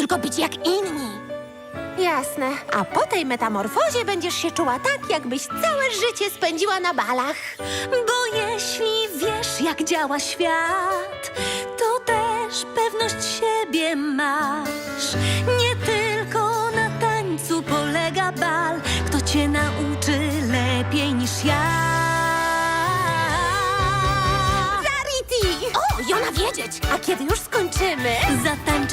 tylko być jak inni. Jasne. A po tej metamorfozie będziesz się czuła tak, jakbyś całe życie spędziła na balach. Bo jeśli wiesz, jak działa świat, to też pewność siebie masz. Nie tylko na tańcu polega bal, kto cię nauczy lepiej niż ja. Rarity! O, Jona wiedzieć! A kiedy już skończymy? Zatańczysz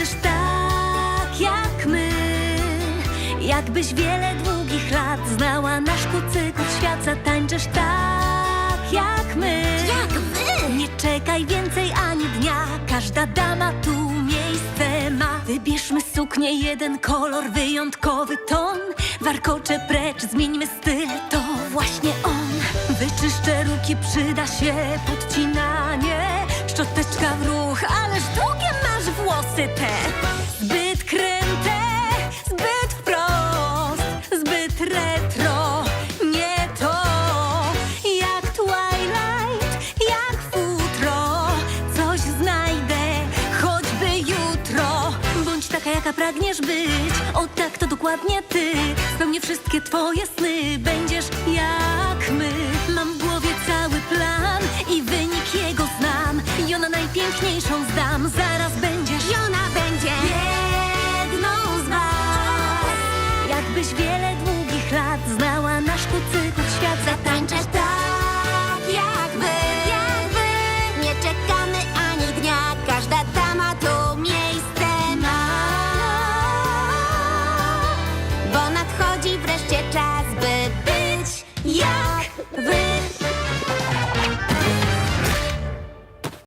Jakbyś wiele długich lat znała nasz kucyków świat, zatańczysz tak jak my. Jak wy! Nie czekaj więcej ani dnia, każda dama tu miejsce ma. Wybierzmy suknię, jeden kolor, wyjątkowy ton. Warkocze precz, zmieńmy styl, to właśnie on. Wyczyszczę ruki, przyda się podcinanie. Szczoteczka w ruch, ależ długie masz włosy te. Jaka pragniesz być. O tak, to dokładnie ty. Spełnię wszystkie twoje sny. Będziesz jak my. Mam w głowie cały plan i wynik jego znam. I ona najpiękniejszą zdam. Zaraz będziesz Jona będzie! jedną Wreszcie czas, by być jak wy.